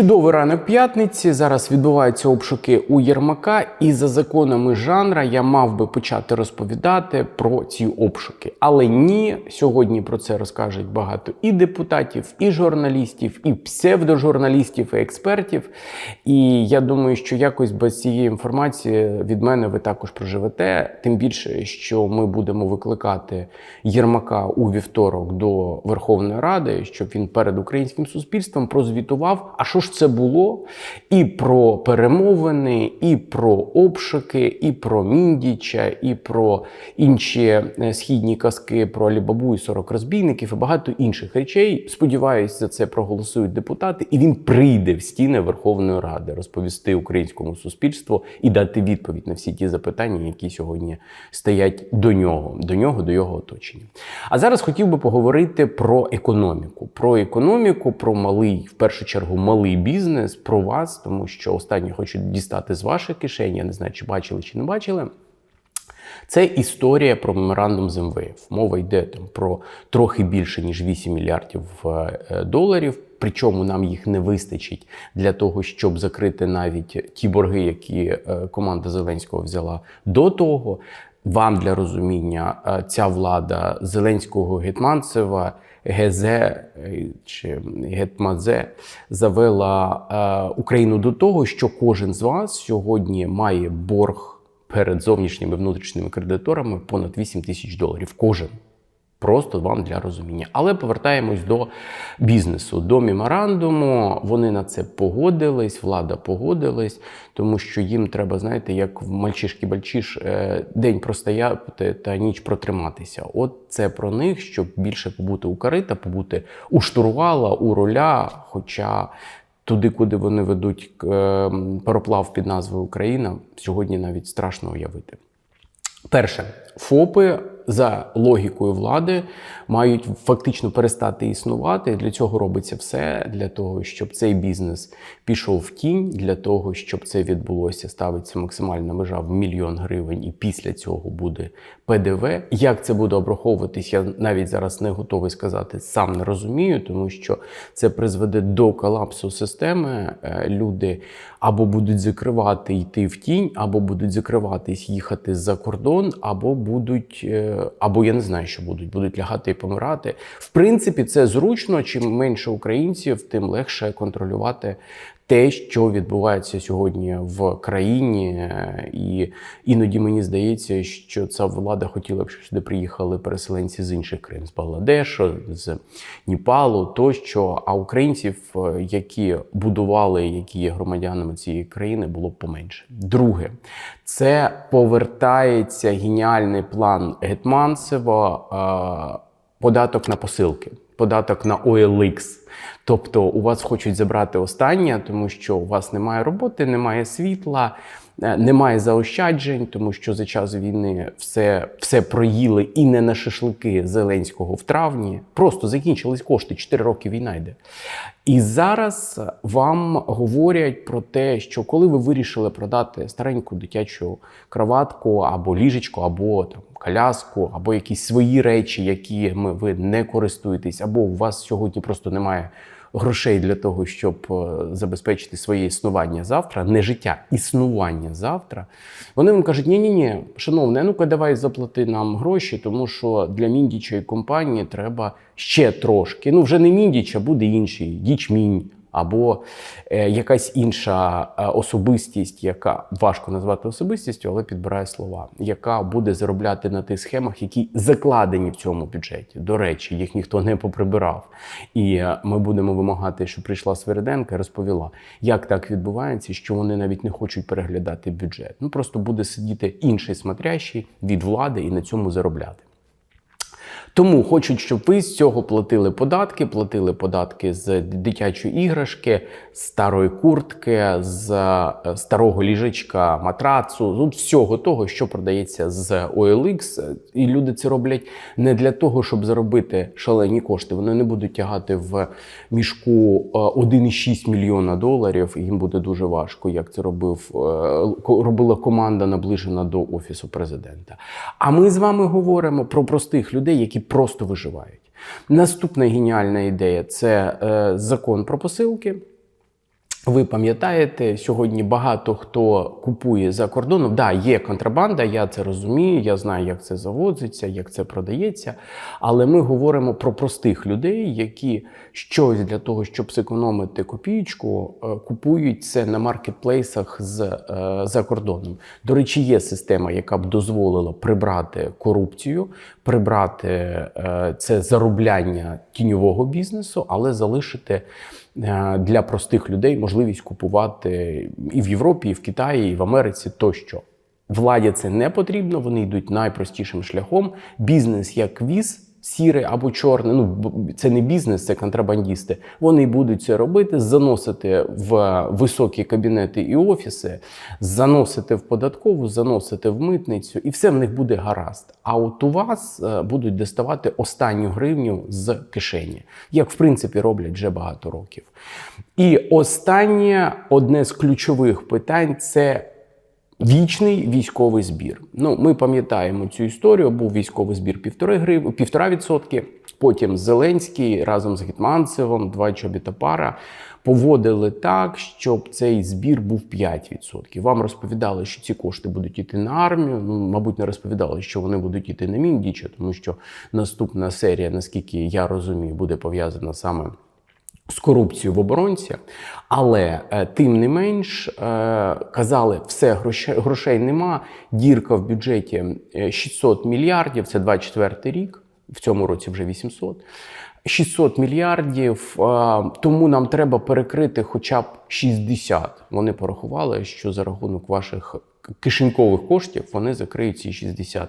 Чудовий ранок п'ятниці. Зараз відбуваються обшуки у Єрмака, і за законами жанра я мав би почати розповідати про ці обшуки. Але ні, сьогодні про це розкажуть багато і депутатів, і журналістів, і псевдожурналістів, і експертів. І я думаю, що якось без цієї інформації від мене ви також проживете. Тим більше, що ми будемо викликати Єрмака у вівторок до Верховної Ради, щоб він перед українським суспільством прозвітував. А що ж це було? І про перемовини, і про обшуки, і про Міндіча, і про інші е, східні казки про Алібабу і 40 розбійників, і багато інших речей. Сподіваюсь, за це проголосують депутати, і він прийде в стіни Верховної Ради розповісти українському суспільству і дати відповідь на всі ті запитання, які сьогодні стоять до нього, до нього, до його оточення. А зараз хотів би поговорити про економіку, про економіку, про малий, в першу чергу, малий бізнес, про вас, тому що останні хочуть дістати з ваших кишень. Я не знаю, чи бачили, чи не бачили. Це історія про меморандум з МВФ. Мова йде там про трохи більше ніж 8 мільярдів е, доларів. Причому нам їх не вистачить для того, щоб закрити навіть ті борги, які е, команда Зеленського взяла до того. Вам для розуміння е, ця влада Зеленського Гетманцева. ГЗ чи Гетмадзе завела е, Україну до того, що кожен з вас сьогодні має борг перед зовнішніми внутрішніми кредиторами понад 8 тисяч доларів. Кожен. Просто вам для розуміння. Але повертаємось до бізнесу, до меморандуму. Вони на це погодились, влада погодилась, тому що їм треба, знаєте, як в мальчишки бальчиш день простояти та ніч протриматися. От це про них, щоб більше побути у карита, побути у штурвала, у руля. Хоча туди, куди вони ведуть е, пароплав під назвою Україна, сьогодні навіть страшно уявити. Перше, ФОПи за логікою влади мають фактично перестати існувати. Для цього робиться все для того, щоб цей бізнес пішов в тінь, для того, щоб це відбулося, ставиться максимальна межа в мільйон гривень, і після цього буде ПДВ. Як це буде обраховуватись, я навіть зараз не готовий сказати, сам не розумію, тому що це призведе до колапсу системи. Люди або будуть закривати йти в тінь, або будуть закриватись, їхати за кордон, або будуть, або я не знаю, що будуть, будуть лягати і помирати. В принципі, це зручно. Чим менше українців, тим легше контролювати те, що відбувається сьогодні в країні, і іноді мені здається, що ця влада хотіла б, щоб сюди приїхали переселенці з інших країн, з Бангладешу, з Ніпалу тощо. А українців, які будували, які є громадянами цієї країни, було б поменше. Друге, це повертається геніальний план Гетманцева, податок на посилки, податок на OLX. Тобто у вас хочуть забрати останнє, тому що у вас немає роботи, немає світла, немає заощаджень, тому що за час війни все все проїли і не на шашлики Зеленського в травні. Просто закінчились кошти. 4 роки війна йде. І зараз вам говорять про те, що коли ви вирішили продати стареньку дитячу кроватку або ліжечко, або там коляску, або якісь свої речі, якими ви не користуєтесь, або у вас сьогодні просто немає грошей для того, щоб забезпечити своє існування завтра, не життя, існування завтра. Вони вам кажуть: ні ні ні шановне, ну-ка давай заплати нам гроші, тому що для міндічої компанії треба ще трошки. Ну, вже не міндіч, а буде інший дічмінь. Або е, якась інша е, особистість, яка важко назвати особистістю, але підбирає слова, яка буде заробляти на тих схемах, які закладені в цьому бюджеті. До речі, їх ніхто не поприбирав. І е, ми будемо вимагати, щоб прийшла Свериденка і розповіла, як так відбувається, що вони навіть не хочуть переглядати бюджет. Ну просто буде сидіти інший смотрящий від влади і на цьому заробляти. Тому хочуть, щоб ви з цього платили податки, платили податки з дитячої іграшки, з старої куртки, з е, старого ліжечка, матрацу, з всього того, що продається з OLX. І люди це роблять не для того, щоб заробити шалені кошти. Вони не будуть тягати в мішку 1,6 мільйона доларів. Їм буде дуже важко, як це робив робила команда, наближена до офісу президента. А ми з вами говоримо про простих людей, які просто виживають. Наступна геніальна ідея це е, закон про посилки. Ви пам'ятаєте, сьогодні багато хто купує за кордоном. Да, є контрабанда, я це розумію, я знаю, як це завозиться, як це продається. Але ми говоримо про простих людей, які щось для того, щоб зекономити копійку, е, купують це на маркетплейсах з, е, за кордоном. До речі, є система, яка б дозволила прибрати корупцію, прибрати е, це заробляння тіньового бізнесу, але залишити для простих людей можливість купувати і в Європі, і в Китаї, і в Америці тощо. Владі це не потрібно, вони йдуть найпростішим шляхом. Бізнес як віз. Сіре або чорне, ну це не бізнес, це контрабандісти. Вони будуть це робити, заносити в високі кабінети і офіси, заносити в податкову, заносити в митницю, і все в них буде гаразд. А от у вас е, будуть доставати останню гривню з кишені, як в принципі роблять вже багато років. І останнє одне з ключових питань це Вічний військовий збір. Ну, ми пам'ятаємо цю історію. Був військовий збір півтори грив, півтора відсотки. Потім Зеленський разом з Гетманцевим, два чобіта пара поводили так, щоб цей збір був 5%. Вам розповідали, що ці кошти будуть йти на армію. Ну, мабуть, не розповідали, що вони будуть йти на міндічі, тому що наступна серія, наскільки я розумію, буде пов'язана саме з корупцією в оборонці, але е, тим не менш е, казали, все грошей, грошей нема. Дірка в бюджеті е, 600 мільярдів. Це 24 рік. В цьому році вже 800. 600 мільярдів, е, тому нам треба перекрити хоча б 60. Вони порахували, що за рахунок ваших кишенькових коштів вони закриють ці 60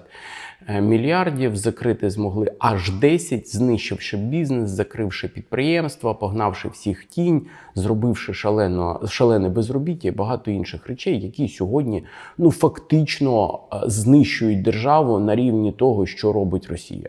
е, мільярдів. Закрити змогли аж 10, знищивши бізнес, закривши підприємства, погнавши всіх тінь, зробивши шалено, шалене безробіття і багато інших речей, які сьогодні ну фактично е, знищують державу на рівні того, що робить Росія.